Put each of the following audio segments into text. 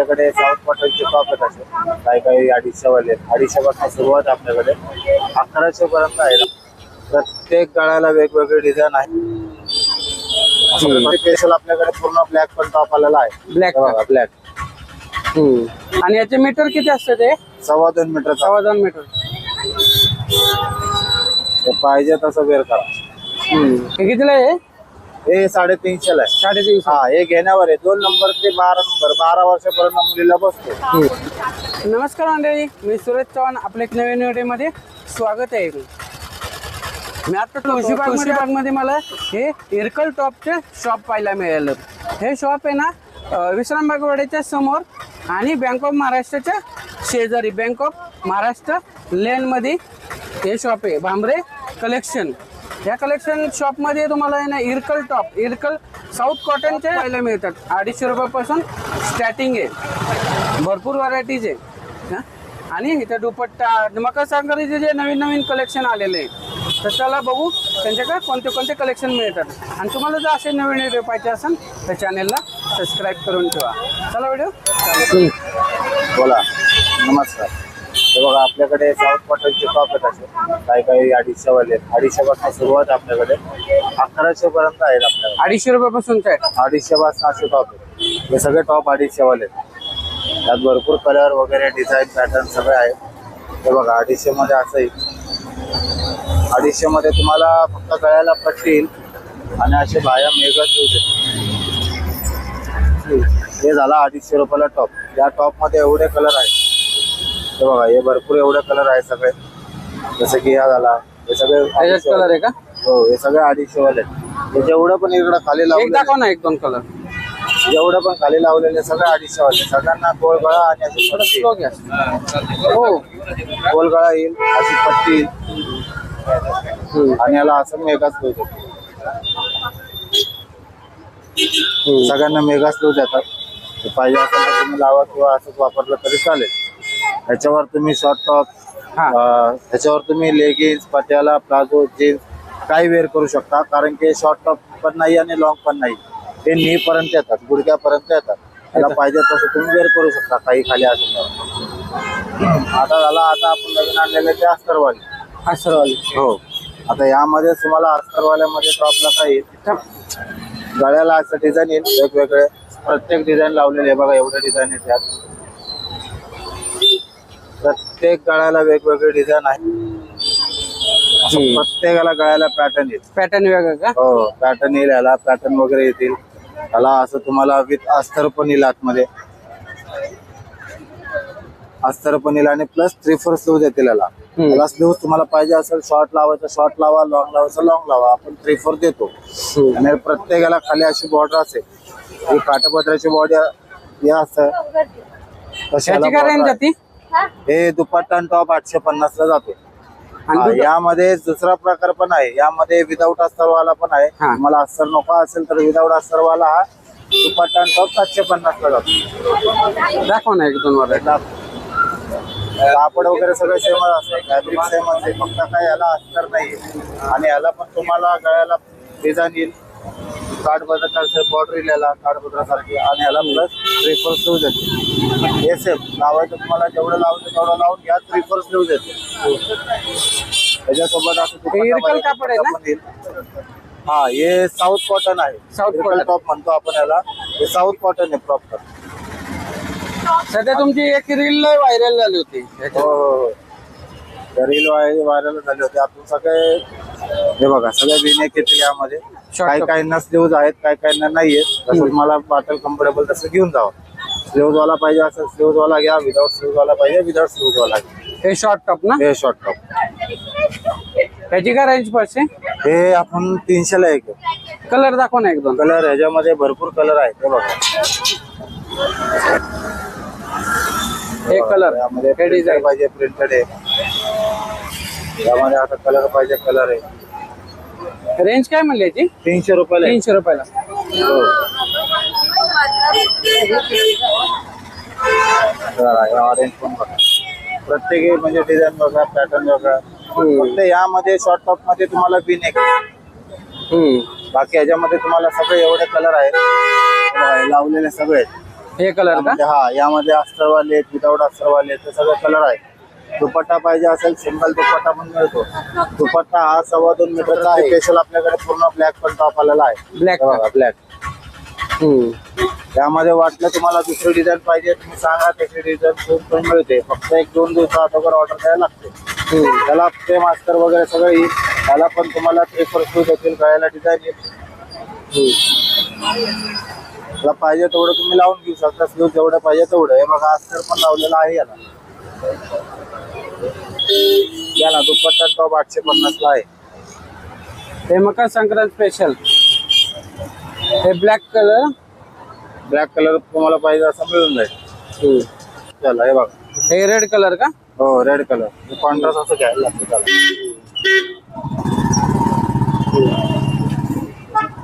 आपल्याकडे साऊथ कॉटनचे टॉप आहेत असे काही काही अडीचशे वाले आहेत. अडीचशे पासून सुरुवात आपल्याकडे. अकराशे पर्यंत आहे. प्रत्येक गळ्याला वेगवेगळे डिझाईन आहे. स्पेशल आपल्याकडे पूर्ण ब्लॅक पण टॉप आलेला आहे. हे बघा ब्लॅक आणि याचे मीटर किती असते ते? सव्वा दोन मीटरचा सव्वा दोन मीटर पाहिजे तसं वेअर करा. कितीला आहे? हे साडेतीनशेला आहे. साडेतीनशे. हा हे घेण्यावर आहे. दोन नंबर ते बारा नंबर. बारा वर्षापर्यंत मुलीला बसतो. नमस्कार मंडळी मी सुरेश चव्हाण आपल्या एक नवीन व्हिडिओमध्ये स्वागत आहे. मी आता तुळशी बाग तुळशी बागमध्ये मला हे इरकल टॉपचे शॉप पाहायला मिळालं. हे शॉप आहे ना अं, विश्रामबाग वाड्याच्या समोर आणि बँक ऑफ महाराष्ट्राच्या शेजारी. बँक ऑफ महाराष्ट्र लेनमध्ये हे शॉप आहे. भांबरे कलेक्शन. या कलेक्शन शॉपमध्ये तुम्हाला आहे ना इरकल टॉप इरकल साऊथ कॉटनचे पाहायला मिळतात. अडीचशे रुपयापासून स्टार्टिंग आहे. भरपूर व्हरायटीज आहे. आणि इथं दुपट्टा मकर संक्रांतीचे जे नवीन नवीन कलेक्शन आलेले आहे तर त्याला बघू त्यांच्याकडे कोणते कोणते कलेक्शन मिळतात. आणि तुम्हाला जर असे नवीन व्हिडिओ पाहिजे असेल तर चॅनेलला सबस्क्राईब करून ठेवा. चला व्हिडिओ बोला. नमस्कार. हे बघा आपल्याकडे साऊथ कॉटनचे टॉप आहेत असे. काही काही अडीचशे वाले अडीचशे पासून सुरुवात आपल्याकडे. अकराशे पर्यंत आहेत आपल्याकडे. अडीचशे रुपयापासून काय अडीचशे पासून असे टॉप आहेत हे सगळे टॉप अडीचशे वाले आहेत. त्यात भरपूर कलर वगैरे डिझाईन पॅटर्न सगळे आहेत. हे बघा अडीचशे मध्ये असंही अडीचशे मध्ये तुम्हाला फक्त गळ्याला पट्टी येईल आणि असे बाया मेघच येऊ हे झाला अडीचशे रुपयाला टॉप या टॉपमध्ये एवढे कलर आहेत. हे बघा हे भरपूर एवढे कलर आहेत सगळे. जसं की हा झाला. हे सगळे त्याच्यात कलर आहे का? हो हे सगळे अडीचशे वाले. आहेत हे जेवढं पण इकडं खाली एक लावलं दाखव ना एक दोन कलर जेवढं पण खाली लावलेले सगळे अडीचशे वाले. सगळ्यांना गोलगळा आणि अशी पट्टी. स्लो घ्या. हो. गोल गळा येईल अशी पट्टी येईल. हम्म. आणि याला असं मेगाच लूज सगळ्यांना मेगाच लूज येतात ते पाहिजे असेल तर तुम्ही लावा किंवा असंच वापरलं तरी चालेल. त्याच्यावर तुम्ही शॉर्ट टॉप हा. त्याच्यावर तुम्ही लेगिन्स पट्याला प्लाझो जीन्स काही वेअर करू शकता. कारण की शॉर्ट टॉप पण नाही आणि लॉंग पण नाही. ते नी पर्यंत येतात गुडघ्यापर्यंत येतात. त्याला पाहिजे तसं तुम्ही वेअर करू शकता काही खाली असेल. आता झाला आता आपण नवीन आणलेले ते अस्तरवाले असरवाली हो. आता यामध्ये तुम्हाला अस्तरवाल्यामध्ये टॉपला काय येईल गळ्याला असं डिझाईन येईल वेगवेगळे. प्रत्येक डिझाईन लावलेले आहे बघा एवढे डिझाईन आहेत त्यात. प्रत्येक गळ्याला वेगवेगळे डिझाईन आहे. असं प्रत्येकाला गळ्याला पॅटर्न येईल. पॅटर्न वेगळं का? हो पॅटर्न येईल याला पॅटर्न वगैरे येतील. त्याला असं तुम्हाला विथ अस्तर पण येईल आतमध्ये. अस्तर पण येईल आणि प्लस थ्री फोर स्लीव्ह येतील याला. याला स्लीव्ह तुम्हाला पाहिजे असेल शॉर्ट लावायचं शॉर्ट लावा लॉंग लावायचं लॉंग लावा. आपण थ्री फोर देतो. आणि प्रत्येकाला खाली अशी बॉर्डर असेल. ही काठापत्राची बॉडी या असं. काय रेंज जाती. हे दुपट्टा आणि टॉप आठशे पन्नास ला जातो हा, यामध्ये दुसरा प्रकार पण आहे. यामध्ये विदाऊट अस्तरवाला पण आहे. हा. मला अस्तर नको असेल तर विदाऊट अस्तरवाला हा दुपट्टा आणि टॉप सातशे पन्नास ला जातो. दाखव ना एक दोन वर कापड वगैरे सगळं सेमच असतं. फॅब्रिक सेमच आहे. फक्त काय याला अस्तर नाही आणि याला पण तुम्हाला गळ्याला डिझाईन येईल. काठपदरासारखं बॉर्डर येईल याला काठपदरासारखी आणि याला प्लस त्रिफोर स्लीव देते. हे सेम लावायचं तुम्हाला जेवढं लावायचं तेवढं लावून घ्या त्रिफोर स्लीव देते. त्याच्यासोबत असं हे. हा साऊथ कॉटन आहे. South cotton. टॉप म्हणतो आपण याला हे साऊथ कॉटन आहे प्रॉपर सध्या तुमची एक रील व्हायरल झाली होती. हो हो. हो रील व्हायरल झाले होते. आपण सगळे हे बघा सगळे विनेक येतील यामध्ये. काही काहींना स्लीव्ज आहेत काही काहींना नाही आहेत तसं तुम्हाला वाटेल कम्फर्टेबल तसं घेऊन जावं. स्लीव्ज वाला पाहिजे असं स्लीव्ज वाला घ्या विदाऊट स्लीव्ज वाला पाहिजे विदाऊट स्लीव्ज वाला घ्या. हे शॉर्ट टॉप ना? हे शॉर्ट टॉप याची काय रेंज पडते हे आपण तीनशेला एक कलर दाखव ना एक दोन कलर ह्याच्यामध्ये भरपूर कलर आहेत हे बघा. एक कलर यामध्ये हे डिझाईन पाहिजे प्रिंटेड आहे. यामध्ये आता कलर पाहिजे कलर आहे. रेंज काय म्हणली याची? तीनशे रुपयाला आहे. तीनशे रुपयाला. हो बघा, ऑरेंज पण बघा. प्रत्येक म्हणजे डिझाईन बघा पॅटर्न बघा. फक्त यामध्ये शॉर्ट टॉपमध्ये तुम्हाला बिन एक हम्म. बाकी ह्याच्यामध्ये तुम्हाला सगळे एवढे कलर आहेत. बघा, हे लावलेले सगळे आहेत. हे कलर का? यामध्ये हा यामध्ये अस्तरवाले आहेत विदाऊट अस्तरवाले आहेत, ते सगळे कलर आहेत. दुपट्टा पाहिजे असेल सिंगल दुपट्टा पण मिळतो. दुपट्टा हा सव्वा दोन मीटरचा आहे. स्पेशल आपल्याकडे पूर्ण ब्लॅक पण टॉप आलेला आहे. ब्लॅक बघा ब्लॅक. त्यामध्ये वाटलं तुम्हाला दुसरी डिझाईन पाहिजे तुम्ही सांगा त्याची डिझाईन पण मिळते. फक्त एक दोन दिवसा अगोदर ऑर्डर द्यायला लागते. त्याला ते मास्टर वगैरे सगळं येईल. त्याला पण तुम्हाला फोर शूज देखील गळ्याला डिझाईन येईल. तुला पाहिजे तेवढं तुम्ही लावून घेऊ शकता. स्लीव जेवढं पाहिजे तेवढं. हे बघा अस्तर पण लावलेलं आहे याला. या ना दुपट्टा टॉप आठशे पन्नासला आहे. हे मकर संक्रांत स्पेशल हे ब्लॅक कलर ब्लॅक कलर तुम्हाला पाहिजे असं मिळून जाईल. चला हे बघा. हे रेड कलर का? हो रेड कलर कॉन्ट्रास्ट असं घ्यायला लागतं.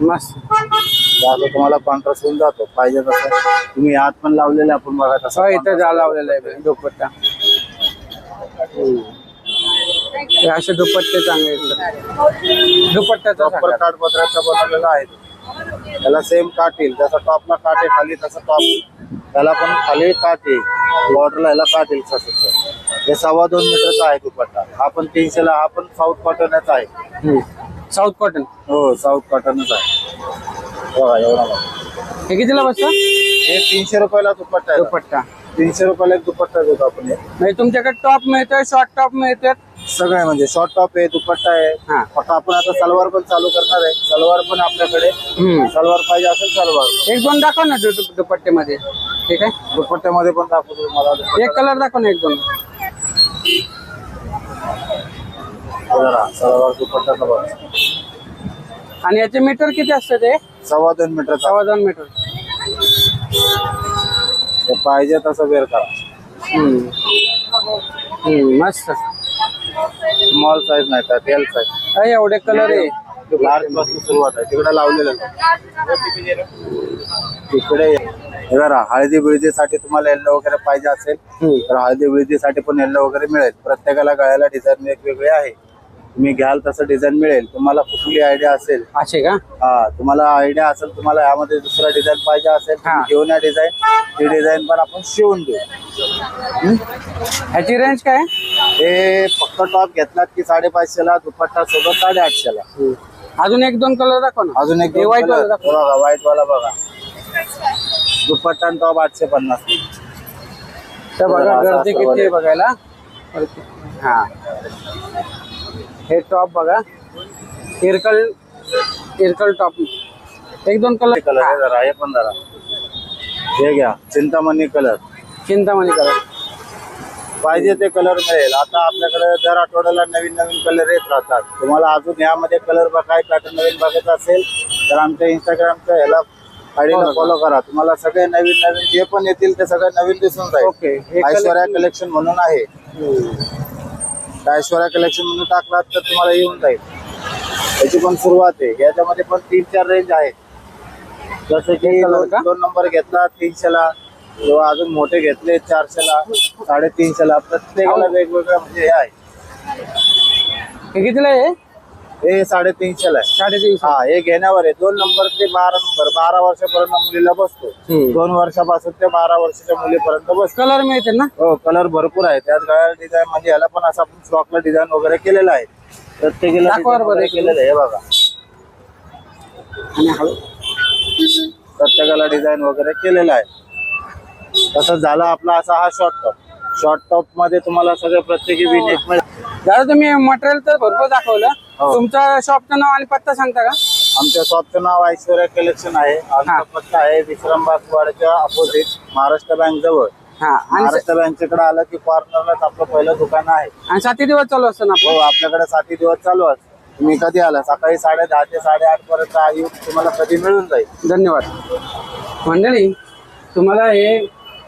मस्त. तुम्हाला कॉन्ट्रास्ट होऊन जातो. पाहिजे तसं. तुम्ही हात पण लावलेले आपण बघा तसं हो इथं जा लावलेलं आहे दुपट्टा. हे असे दुपट्टे चांगले आहेत दुपट्ट्याचा प्रॉपर सांगा. काठपत्राचा बनवलेला आहे. त्याला सेम काठ येईल. जसं टॉपला काठ आहे खाली तसं टॉप त्याला पण खाली काठ येईल. बॉर्डरला याला काठ येईल तसं हे सव्वा दोन मीटरचा आहे दुपट्टा. हा पण तीनशेला हा पण साऊथ कॉटनच आहे. हम्म. साऊथ कॉटन हो साऊथ कॉटनच आहे. बघा एवढा. हे कितीला बसतं? हे तीनशे रुपयाला दुपट्टा आहे. दुपट्टा. तीनशे रुपयाला एक दुपट्टा देतो आपण हे म्हणजे तुमच्याकडे टॉप मिळतोय शॉर्ट टॉप मिळतात सगळं आहे म्हणजे शॉर्ट टॉप आहे दुपट्टा आहे. हा. फक्त आपण आता सलवार पण चालू करणार आहे. सलवार पण आपल्याकडे. हम्म. सलवार पाहिजे असेल सलवार. एक दोन दाखव ना दु- दुपट्ट्यामध्ये. ठीक आहे? दुपट्ट्यामध्ये पण दाखवतो तुम्हाला. दुपट्टा. एक कलर दाखव ना एक दोन. जरा सलवार दुपट्टाचा बघा. आणि याचे मीटर किती असतं ते? सव्वा दोन मीटरचा सव्वा दोन मीटर पाहिजे तसं वेअर करा. हम्म. मस्त. स्मॉल साईज नाही तर एल साईज अरे एवढे कलर आहे. लार्जपासून सुरुवात आहे. तिकडे लावलेलं आहे. तिकडे हे जरा हळदी बिळदीसाठी तुम्हाला येल्लो वगैरे पाहिजे असेल हम्म. तर हळदी बिळदीसाठी पण येल्लो वगैरे मिळेल. प्रत्येकाला गळ्याला डिझाईन वेगवेगळे आहे. तुम्ही घ्याल तसं डिझाईन मिळेल. तुम्हाला कुठली आयडिया असेल असे का? हा तुम्हाला आयडिया असेल तुम्हाला यामध्ये दुसरा डिझाईन पाहिजे असेल हा. घेऊन या डिझाईन ती डिझाईन पण आपण शिवून देऊ. ह्याची रेंज काय? हे फक्त टॉप घेतलात की साडेपाचशेला दुपट्टा सोबत साडेआठशेला. अजून एक दोन कलर दाखव ना. अजून एक हे दोन white color. वाला दाखव. हे बघा व्हाईट वाला बघा. दुपट्टा आणि टॉप आठशे पन्नास तर बघा गर्दी किती आहे. बघायला? हा. हे टॉप बघा. इरकल इरकल टॉप एक दोन कलर कलर आहे जरा हे पण जरा. हे घ्या चिंतामणी कलर चिंतामणी कलर पाहिजे ते कलर मिळेल. आता आपल्याकडे दर आठवड्याला नवीन नवीन कलर येत राहतात. तुम्हाला अजून यामध्ये कलर बघाय पॅटर्न नवीन बघायचा असेल तर आमच्या इंस्टाग्रामच्या ह्याला आयडीला फॉलो करा. तुम्हाला सगळे नवीन नवीन जे पण येतील ते सगळं नवीन दिसून जाईल ओके ऐश्वर्या कलेक्शन म्हणून आहे. त्या ऐश्वर्या कलेक्शन म्हणून टाकलात तर तुम्हाला येऊन जाईल. त्याची पण सुरुवात आहे. याच्यामध्ये पण तीन चार रेंज आहे जसं की दोन नंबर घेतला तीनशेला. किंवा अजून मोठे घेतले चारशेला. साडेतीनशेला. प्रत्येकाला वेगवेगळं म्हणजे हे आहे कितीला आहे? हे साडेतीनशेला आहे. साडेतीनशे. हा हे घेण्यावर आहे. दोन नंबर ते बारा नंबर. बारा वर्षापर्यंत मुलीला बसतो. हम्म. दोन वर्षापासून ते बारा वर्षाच्या मुलीपर्यंत बसतो. कलर मिळते ना? हो कलर भरपूर आहे. त्यात गळ्याला डिझाईन म्हणजे याला पण असं आपण स्टॉकला डिझाईन वगैरे केलेलं आहे. प्रत्येकीला दाखवा design बरं वगैरे एक केलेलं आहे. हे बघा. आणि हळू प्रत्येकाला डिझाईन वगैरे केलेलं आहे. तसंच झाला आपला असा हा शॉर्ट टॉप शॉर्ट टॉपमध्ये तुम्हाला सगळे प्रत्येकी विनेक दादा तुम्ही मटेरियल तर भरपूर दाखवलं. हो. तुमच्या शॉपचं नाव आणि पत्ता सांगता का? आमच्या शॉपचं नाव ऐश्वर्या कलेक्शन आहे. आमचा. पत्ता आहे विश्रामबाग वाडच्या अपोजिट महाराष्ट्र बँक जवळ. हा. महाराष्ट्र बँकेकडे आलं की कॉर्नरलाच आपलं पहिलं दुकान आहे. आणि साती दिवस चालू असतं ना हो आपलं आपल्याकडे साती दिवस चालू आहे तुम्ही कधी आला? सकाळी साडे दहा ते साडेआठ पर्यंत येऊन तुम्हाला कधी मिळून जाईल. धन्यवाद. मंडळी तुम्हाला हे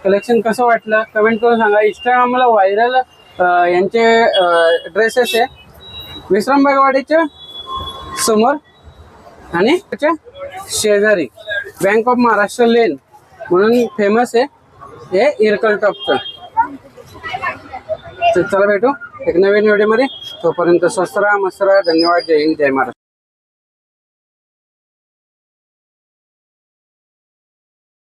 कलेक्शन कसं वाटलं? कमेंट करून सांगा. इंस्टाग्रामला व्हायरल यांचे ड्रेसेस आहे. विश्राम बागवाडीच्या समोर आणि त्याच्या शेजारी बँक ऑफ महाराष्ट्र लेन म्हणून फेमस आहे हे इरकल टॉपचं चला भेटू एक नवीन व्हिडिओमध्ये तोपर्यंत स्वस्त राहा मस्त राहा. धन्यवाद. जय हिंद जय महाराष्ट्र.